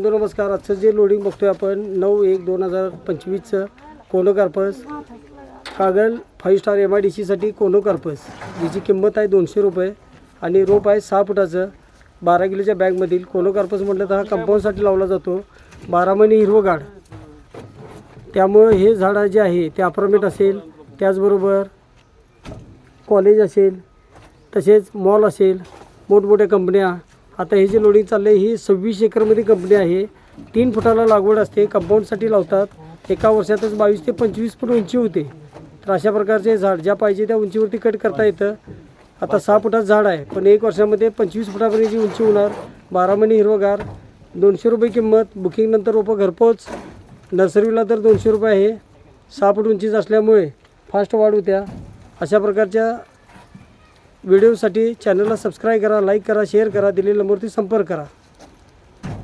बंधू नमस्कार. आजचं जे लोडिंग बघतोय आपण नऊ एक दोन हजार पंचवीसचं conocarpus Kagal five star M I D सीसाठी कोनो कार्पस याची किंमत आहे दोनशे रुपये आणि रोप आहे सहा फुटाचं. बारा किलोच्या बॅगमधील कोनो कार्पस म्हटलं तर हा कंपाऊंडसाठी लावला जातो. बारा महिने हिरवगाड त्यामुळं हे झाडं जे आहे ते अपार्टमेंट असेल त्याचबरोबर कॉलेज असेल तसेच मॉल असेल मोठमोठ्या कंपन्या आता हे जे लोडिंग चाललं आहे ही सव्वीस एकरमध्ये कंपनी आहे. तीन फुटाला लागवड असते. कंपाऊंडसाठी लावतात. एका वर्षातच बावीस ते पंचवीस फूट उंची होते. तर अशा प्रकारचे झाड ज्या पाहिजे त्या उंचीवरती कट करता येतं. आता सहा फुटाचं झाड आहे. पण एक वर्षामध्ये पंचवीस फुटापर्यंतची उंची होणार बारा महिने हिरवगार दोनशे रुपये किंमत बुकिंगनंतर रोपं घरपोच नर्सरीला तर दोनशे रुपये आहे. सहा फूट उंचीच असल्यामुळे फास्ट वाढ होत्या. अशा प्रकारच्या व्हिडिओसाठी चॅनलला सबस्क्राईब करा लाईक करा शेअर करा दिलेल्या नंबरवरती संपर्क करा.